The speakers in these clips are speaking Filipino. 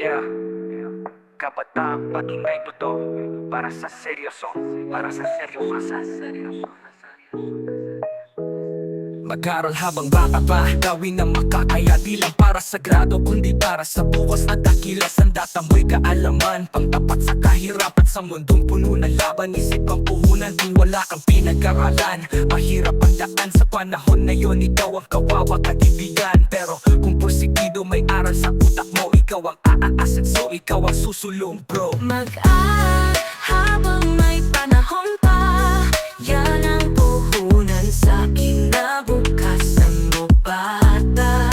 Yeah. Kabataan pag-ingay to Para sa seryoso Para sa seryoso. Sa seryoso Mag-aral habang bata pa Gawin ang makakaya. Di lang para sa grado Kundi para sa bukas at dakilas. Ang data mo'y kaalaman Pangtapat sa kahirapan Sa mundong puno ng laban. Isip ang puhunan Di wala kang pinag-aralan. Mahirap ang daan Sa panahon na yon Ikaw ang kawawa kaibigan Pero kung porsigido may aral sa utak mo Ikaw ang aaasat So ikaw ang susulong bro. Mag-aral habang may panahon pa Yan ang puhunan sa kinabukasan mo bata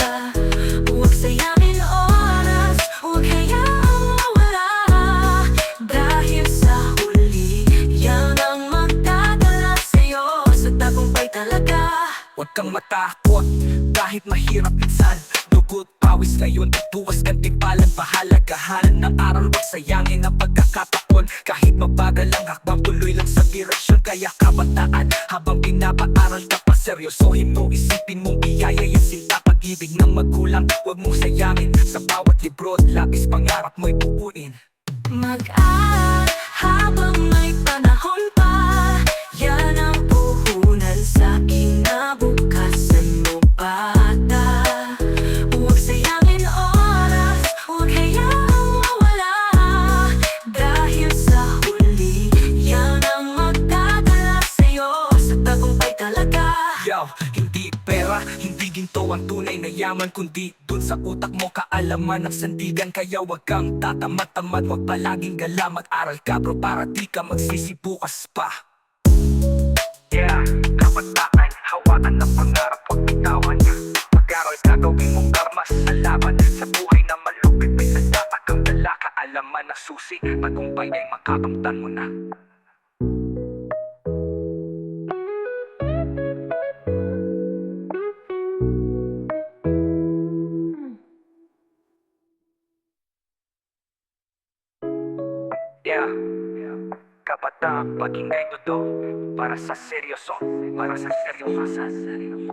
Huwag sayangin oras, huwag hayaang mawala. Dahil sa huli, yan ang magdadala sa'yo. Sa tagumpay talaga. Huwag kang matakot kahit mahirap minsan Dugot, pawis ngayon bukas gantimpalan Pahalagahan ng aral Huwag sayangin ang pagkakataon. Kahit mabagal ang hakbang tuloy lang sa direksyon Kaya kabataan habang pinapaaral ka pa Seryosohin mo, isipin mong biyaya Yan sila. Pag-ibig ng magulang Huwag mong sayangin. Sa bawat libro at labis Pangarap mo'y buuin Mag-aral habang may panahon pa Yan ang puhunan sa kinabukasan ang tunay na yaman Kundi dun sa utak mo kaalaman ng sandigan. Kaya wag kang tatamad-tamad, wag palaging gala Mag-aral ka bro para di ka magsisibukas pa. Yeah, kabataan, hawakan ng pangarap, wag bitawan Mag-aral ka, gawin mong karmas sa laban Sa buhay na malupit, may sandata kang dala Kaalaman na susi, tagumpay ay makakamtan mo na Kabataan, pag-ingay to Para sa seryoso Para sa seryoso. Sa seryoso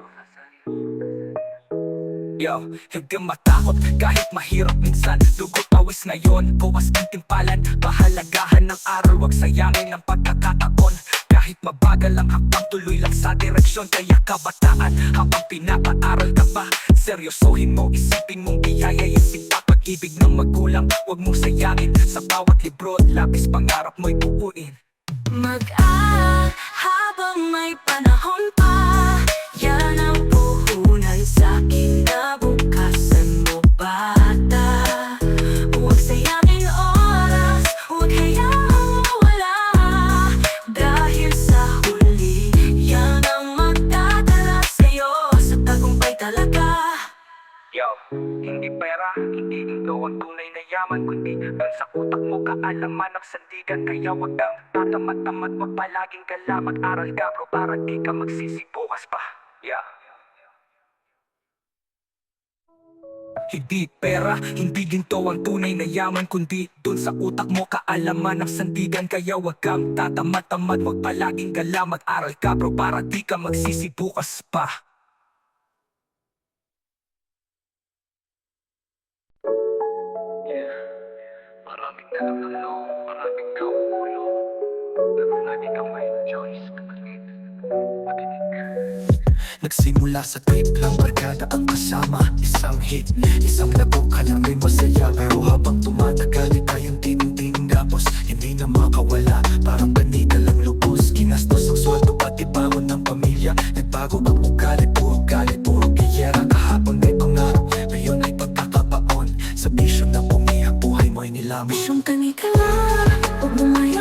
Yo, kang matakot kahit mahirap minsan. Dugot pawis ngayon, bukas ng timpalan. Pahalagahan ng araw, wag sayangin ang pagkakataon. Kahit mabagal ang hakbang, tuloy lang sa direksyon. Kaya kabataan, habang pinapaaral ka pa Seryosohin mo, isipin mong biyaya Yung sinta pag-ibig ng magulang. Huwag mong sayangin sa bawat libro at labis Pangarap mo'y buuin Mag-aral habang may panahon pa. Yan ang puhunan sa kinabukasan mo bata. Huwag sayangin oras, huwag hayaang mawala Dahil sa huli, yan ang magdadala sa'yo. Sa tagumpay talaga. Yo, hindi pera, hindi ito ang tunay na yaman Kundi dun sa utak mo kaalaman ng sandigan Kaya wag kang tatamad-tamad, wag palaging gala Mag-aral ka bro para di ka magsisibukas pa. Yeah. Hindi pera, hindi ginto ang tunay na yaman Kundi dun sa utak mo kaalaman ng sandigan. Kaya wag kang tatamad-tamad, wag palaging gala Mag-aral ka bro para di ka magsisibukas pa Dalang ng loob, maraming kauulo Pero lagi may choice kapatid Makinig Nagsimula sa trip lang barkada ang kasama. Isang hit, isang labo ka lang rin masaya. Pero habang tumatagal tayong tining Tapos. Hindi na makawala Parang ganita lang lubos. Ginastos ang sweldo pati bangon ng pamilya. Nagbago ang buhay mo'y nilamon Bisyong tani ka lang, huwag mo hayang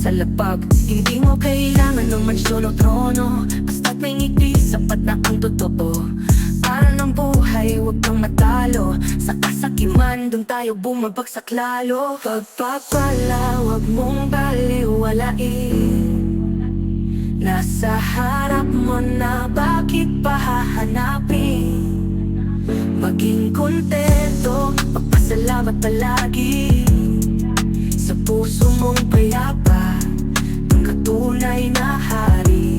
sa lapag Hindi mo kailangan ng mansyon o trono. Basta't may ngiti, sapat na ang totoo. Para ng buhay, huwag kang matalo. Sa kasakiman, dun tayo bumabagsak lalo Pagpapala, huwag mong baliwalain. Nasa harap mo na bakit pa hahanapin? Maging kontento, magpasalamat palagi puso mong payapa Ang katunay na hari.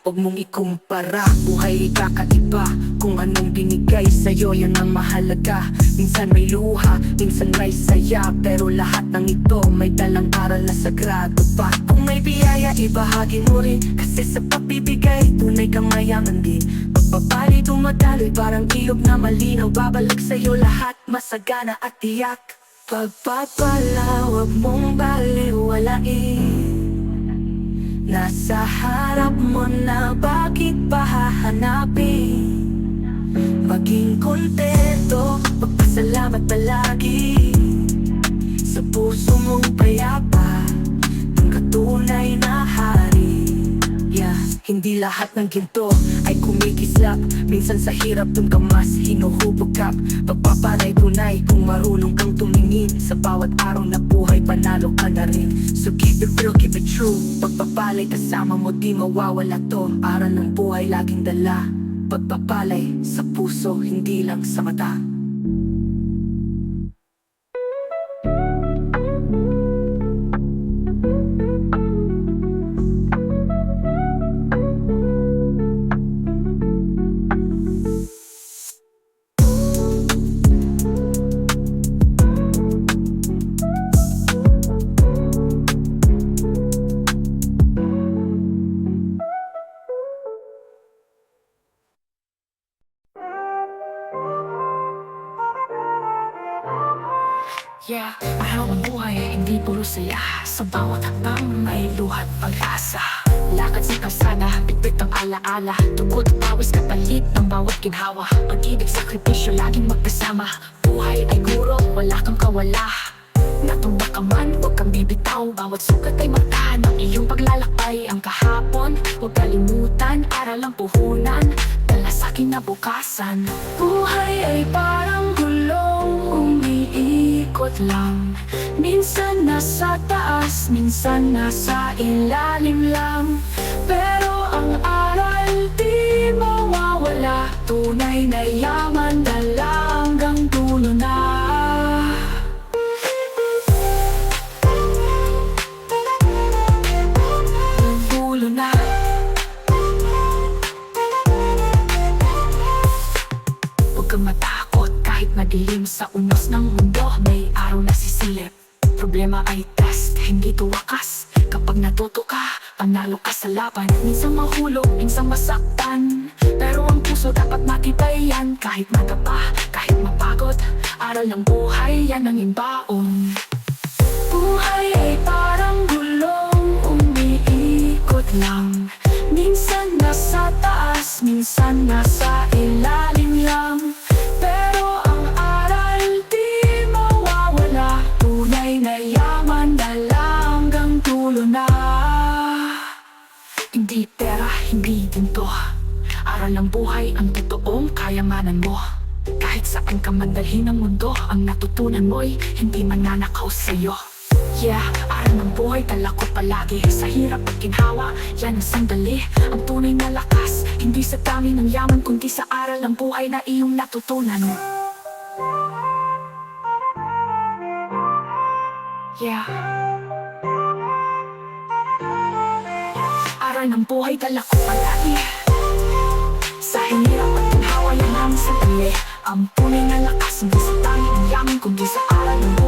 Huwag mong ikumpara, buhay kakaiba Kung anong binigay sa'yo, yun ang mahalaga. Minsan may luha, minsan may saya Pero lahat ng ito may dalang aral na sagrado pa. Kung may biyaya, ibahagi mo rin. Kasi sa pagbibigay, tunay kang mayaman din. Pagpapali dumadaloy, parang ilog na malinaw. Babalik sa'yo lahat, masagana at tiyak Pagpapala, huwag mong baliwalain. Nasa harap mo na bakit pa hahanapin? Maging kontento, magpasalamat palagi. Sa puso mong payapa Ang katunay na hari Yeah, hindi lahat ng ginto ay kumikislap Minsan sa hirap dun ka mas hinuhubugkap Pagpapalay tunay kung marunong kang tumingin Sa bawat araw na buhay panalo ka na rin. So keep it real, keep it true. Pagpapalay kasama mo di mawawala to. Aral ng buhay laging dala. Pagpapalay sa puso, hindi lang sa mata ginhawa Pag-ibig, sakripisyo, laging magkasama. Buhay ay guro, wala kang kawala. Natumba ka man, huwag kang bibitaw. Bawat sukat ay mata ng iyong paglalakbay. Ang kahapon, huwag kalimutan Aral ang puhunan, dala sa kinabukasan. Buhay ay parang gulong Umiikot lang. Minsan nasa taas, minsan nasa ilalim lang. Pero ang aral di mawawala Tunay na yaman dala hanggang dulo na. Dulo na. Huwag kang matakot kahit madilim sa unos ng mundo. May araw na sisilip. Problema ay test, hindi to wakas. Kapag natuto ka, panalo ka sa laban. Minsan mahulog, minsan masaktan puso dapat matibayan Kahit mataba, kahit mapagod Aral ng buhay, yan ang imbaon Buhay ay parang gulong umiikot lang. Minsan nasa taas, minsan nasa ilalim lang saan ka man dalhin ng mundo Ang natutunan mo'y hindi mananakaw sa'yo. Yeah, aral ng buhay dala ko palagi Sa hirap at ginhawa, yan ang sandali Ang tunay na lakas, hindi sa dami ng yaman Kundi sa aral ng buhay na iyong natutunan. Yeah. Aral ng buhay dala ko palagi. Sa hirap at ginhawa, yan ang sandali Ang tunay na lakas, hindi sa dami ng yaman Kundi sa aral ng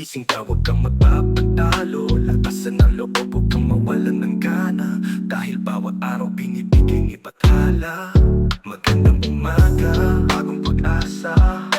gising ka, huwag kang magpapatalo. Lakasan ang loob, huwag kang mawalan ng gana. Dahil bawat araw binibigay iba't hala Magandang umaga, bagong pag-asa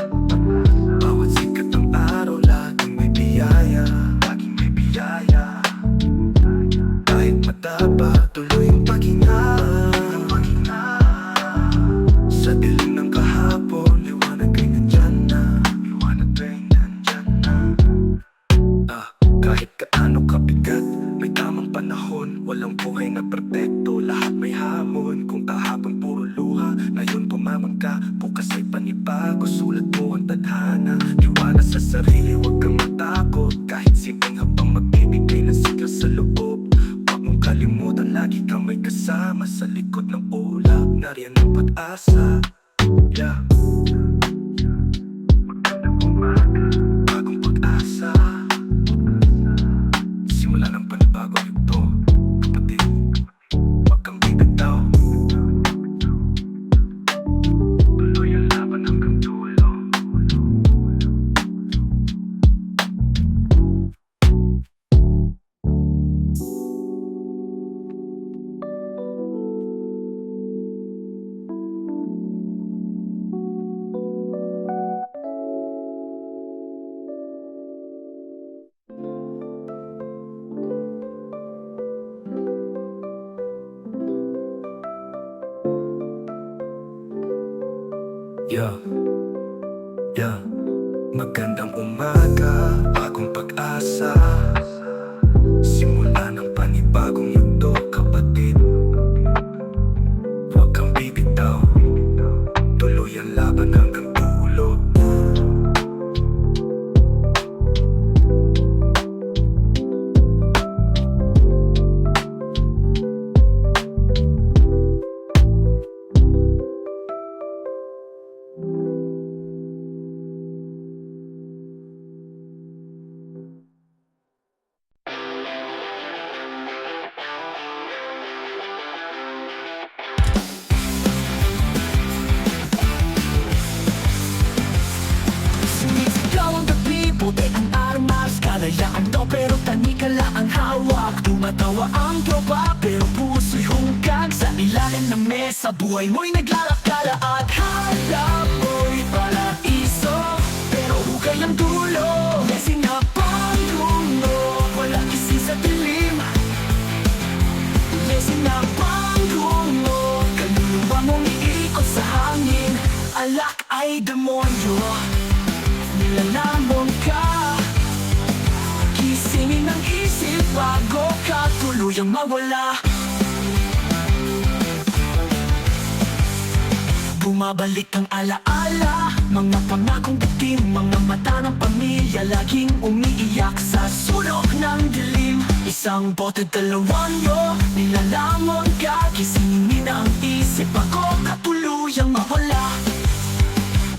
Bumabalik ang alaala. Mga pangakong bitin Mga mata ng pamilya. Laging umiiyak sa sulok ng dilim. Isang bote dalawang yo Nilalamon ka. Gisingin ang isip bago ka tuluyang mawala.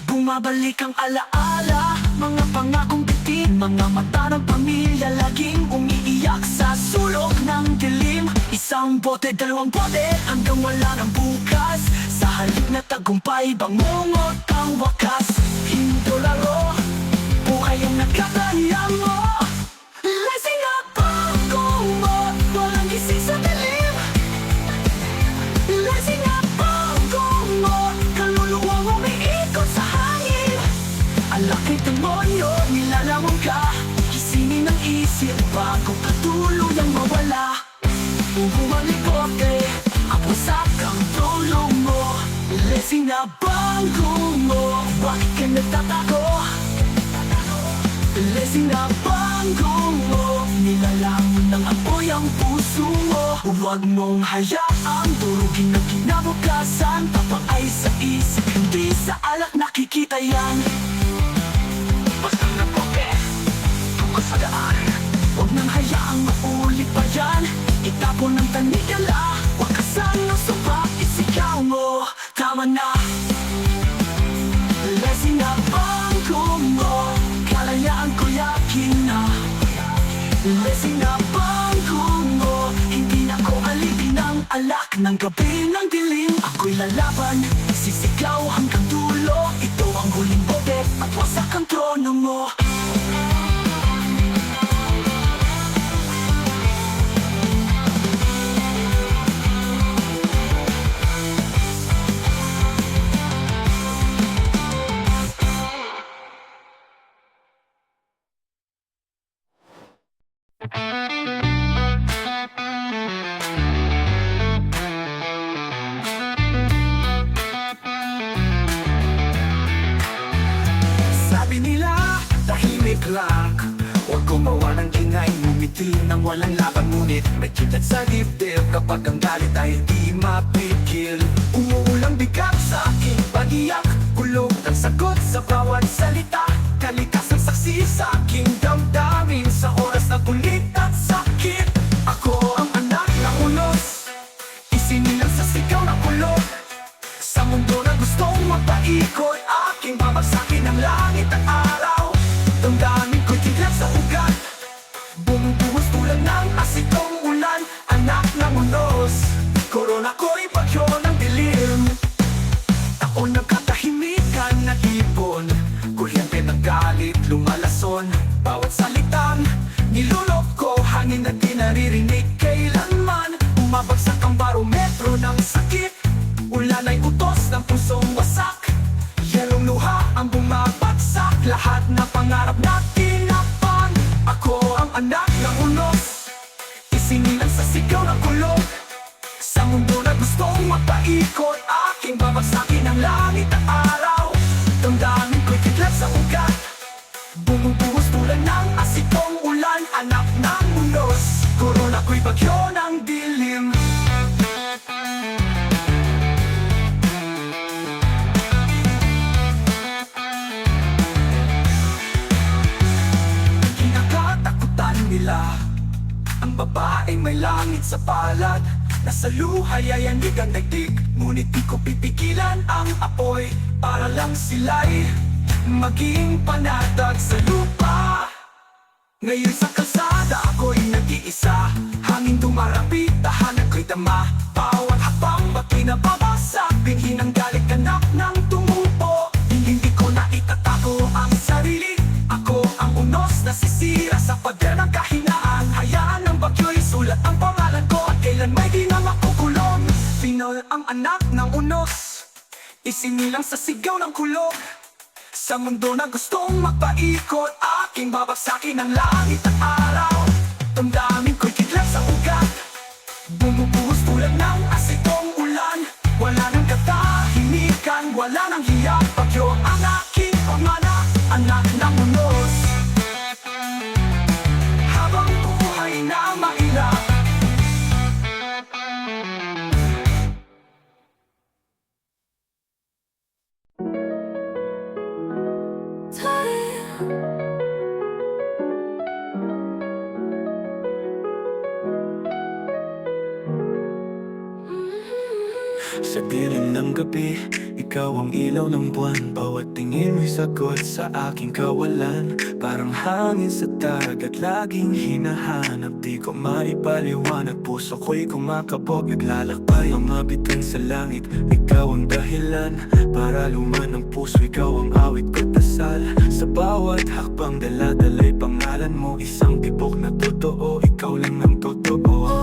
Bumabalik ang alaala. Mga pangakong bitin Mga mata ng pamilya. Laging umiiyak sa sulok ng dilim. Isang bote, dalawang bote Hanggang wala ng bukas Sa halip na tagumpay Bangungot ang wakas. Hindi laro Buhay ang nagkatayang mo. Lasing up ang kumot Walang gising sa dilim. Lasing up ang kumot Kaluluwang umiikot sa hangin. Ang laki ng monyo Nilalamang ka. Gisingin ang isip Bago Lasing na bang mo Bakit ka nagtatako? Lasing na banggo mo Nilalamon ng apoy ang puso mo. Huwag mong hayaang durugin ng kinabukasan. Tapang ay sa isip, hindi sa alak nakikita yan. Basta na bote, tungkol sa daan. Huwag nang hayaang maulit pa yan. Itapon ng tanikala Wakasan Ng gabi ng dilim. Ako'y lalaban Sisigaw hanggang dulo. Ito ang huling bote At wasak ang trono mo lang Huwag gumawa ng ingay, ngumiti ng walang laban. Ngunit may kitat sa dibdib Kapag ang galit ay di mapigil. Umuulang bigat sa aking pag-iyak Kulog ng sagot sa bawat salita. Kalikas ng saksi sa aking damdamin pusong wasak. Yelong luha ang bumabagsak. Lahat na pangarap na tinapang Ako ang anak ng unos. Isinilang sa sigaw ng kulog Sa mundo na gustong magpaikot Aking babagsakin ang langit at araw. Damdamin ko'y kidlat sa ugat. Bumubuhos tulad ng asikong ulan Anak ng unos. Korona ko'y bagyo ng dilim babae may langit sa palad. Nasa luhay ay ang daigdig Ngunit di ko pipigilan ang apoy. Para lang sila'y maging panatag sa lupa. Ngayon sa kalsada ako'y nag-iisa Isinilang sa sigaw ng kulog Sa mundo na gustong magpaikot Aking babagsakin ang langit at araw. Damdamin ko'y kidlat sa ugat. Bumubuhos tulad ng asikong ulan. Wala nang katahimikan Wala nang hiyak Bagyo ang aking pamana Anak ng unos Thank you. Sa dilim ng gabi, ikaw ang ilaw ng buwan. Bawat tingin mo'y sagot sa aking kawalan. Parang hangin sa dagat, laging hinahanap. Di ko maipaliwanag, puso ko'y kumakabog. Naglalakbay ang mabitin sa langit Ikaw ang dahilan, para luman ng puso Ikaw ang awit ko dasal Sa bawat hakbang daladalay pangalan mo Isang tibok na totoo, ikaw lang ang totoo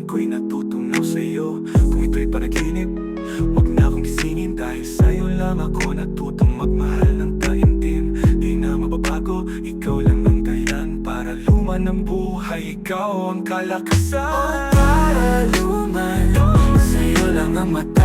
damdamin ko'y natutunaw sa'yo. Kung ito'y panaginip, huwag na akong gisingin. Dahil sa'yo lang ako natutong magmahal ng taimtim. Di na mababago, ikaw lang ang dahilan Para luman ang buhay, ikaw ang kalakasan. Para luman Sa'yo lang ang mata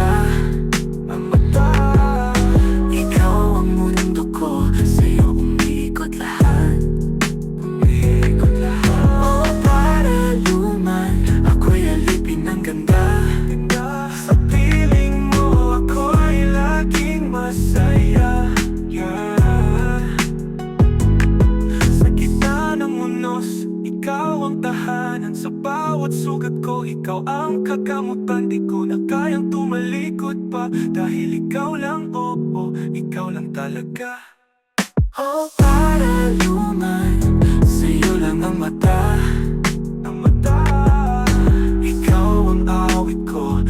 bawat sugat ko Ikaw ang kagamutan Di ko na kayang tumalikod pa. Dahil ikaw lang, oo oh, Ikaw lang talaga. O para luman Sa'yo lang ang mata. Ang mata. Ikaw ang awit ko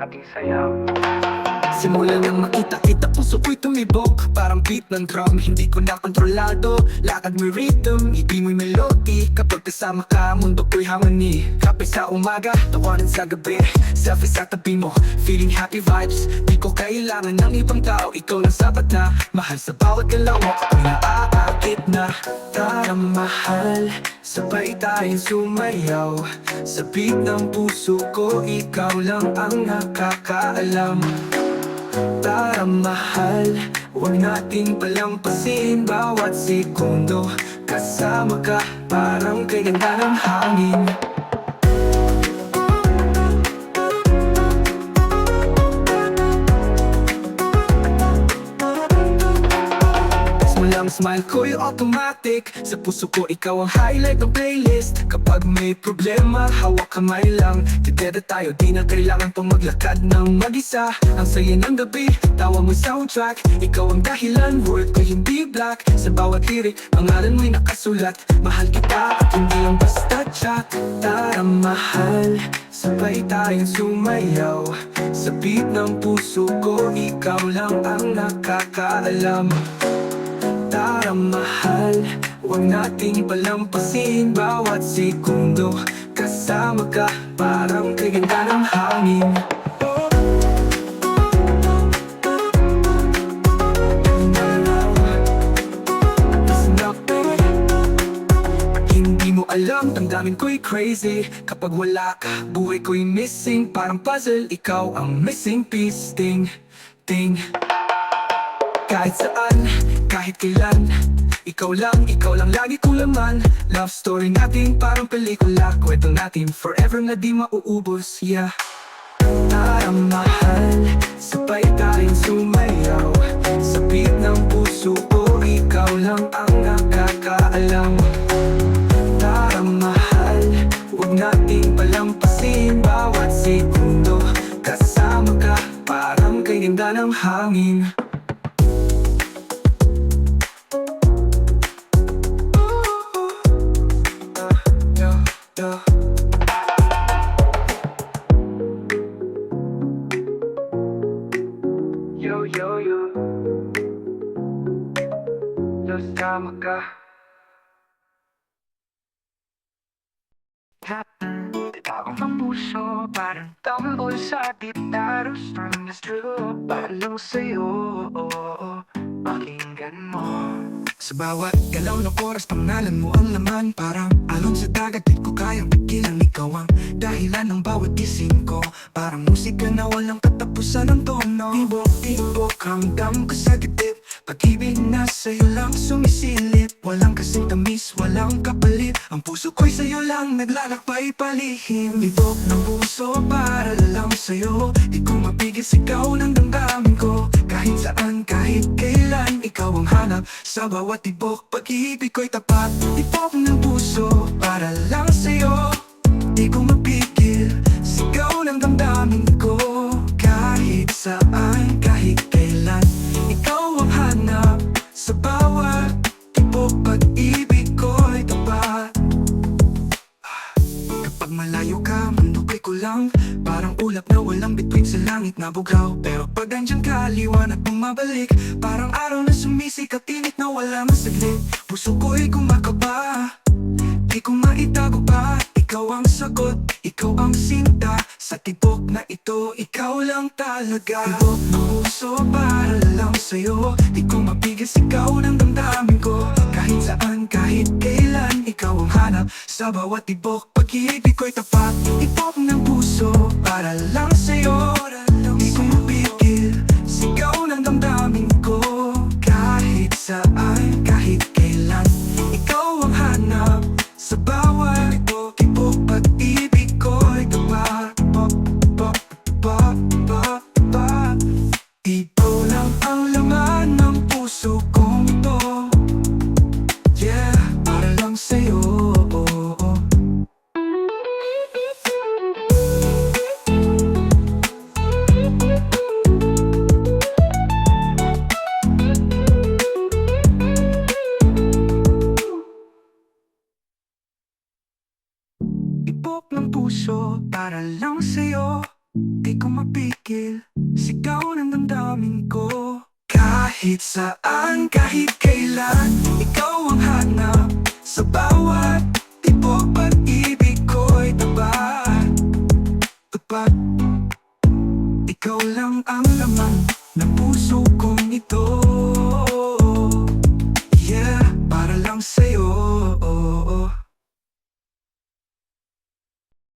Ating sayaw Simula nang makita-kita puso ko'y tumibok. Parang beat ng drum, hindi ko na kontrolado. Lakad mo'y rhythm, ibig mo'y melody. Kapag kasama ka, mundo ko'y harmony. Kape sa umaga, tawanan sa gabi. Selfie sa tabi mo, feeling happy vibes. Di ko kailangan ng ibang tao, ikaw lang sapat na. Mahal sa bawat galaw mo, naaakit na. Tara mahal, sabay tayong sumayaw. Sa beat ng puso ko, ikaw lang ang nakakaalam Tara mahal, huwag nating palampasin Bawat segundo, kasama ka Parang kay ganda ng hangin ang smile ko'y automatic. Sa puso ko ikaw ang highlight ng playlist. Kapag may problema, hawak kamay lang. Together tayo, di na kailangan pang maglakad ng mag-isa. Ang saya ng gabi, tawa mo soundtrack. Ikaw ang dahilan, word ko hindi black. Sa bawat lirik, pangalan mo'y nakasulat. Mahal kita at hindi ang basta chat. Tara mahal, sabay tayong sumayaw. Sa beat ng puso ko, ikaw lang ang nakakaalam pagmamahal Huwag nating palampasin bawat segundo. Kasama ka parang kaganda ng hangin. Hindi mo alam, damdamin ko'y crazy. Kapag wala ka, buhay ko'y missing. Parang puzzle, ikaw ang missing piece. Ting, ting. Kahit saan, kahit kailan Ikaw lang, ikaw lang lagi kong laman. Love story natin parang pelikula. Kwento natin forever na di mauubos, yeah. Tara mahal, sabay tambol sa gitara Strong as true Palang sa'yo Pakinggan mo Sa bawat galaw ng oras Pangalan mo ang laman. Parang alon sa dagat Di ko kayang pigilan. Ikaw ang dahilan ng bawat gising ko. Parang musika na walang katapusan ng tono. Tibok-tibok Ramdam ko sa dibdib Pag-ibig na sa'yo lang sumisilip. Walang kasing tamis, walang kapalit. Ang puso ko'y sa'yo lang naglalakbay palihim. Tibok ng puso para lang sa'yo. Di ko mapigil sigaw ng damdamin ko Kahit saan, kahit kailan Ikaw ang hanap sa bawat tibok Pag-ibig ko'y tapat Tibok ng puso para lang sa'yo. Di ko mapigil Sigaw ng damdamin ko. Kahit saan, kahit kailan Ikaw ang hanap Sa bawat langit na bugaw Pero pag andyan ka, liwanag bumabalik Parang araw na sumisikat, init na wala masaglit Puso ko'y kumakaba Di ko maitago pa. Ikaw ang sagot, ikaw ang sinta. Sa tibok na ito, ikaw lang talaga. Tibok ng puso para lang sa'yo. Di ko mapigil sigaw ng damdamin ko. Kahit saan, kahit kailan Ikaw ang hanap. Sa bawat tibok Pag-ibig ko'y tapat. Tibok ng puso para lang sa'yo ng damdamin ko. Kahit saan, kahit kailan Ikaw ang hanap sa bawat tibok Tibok pag-ibig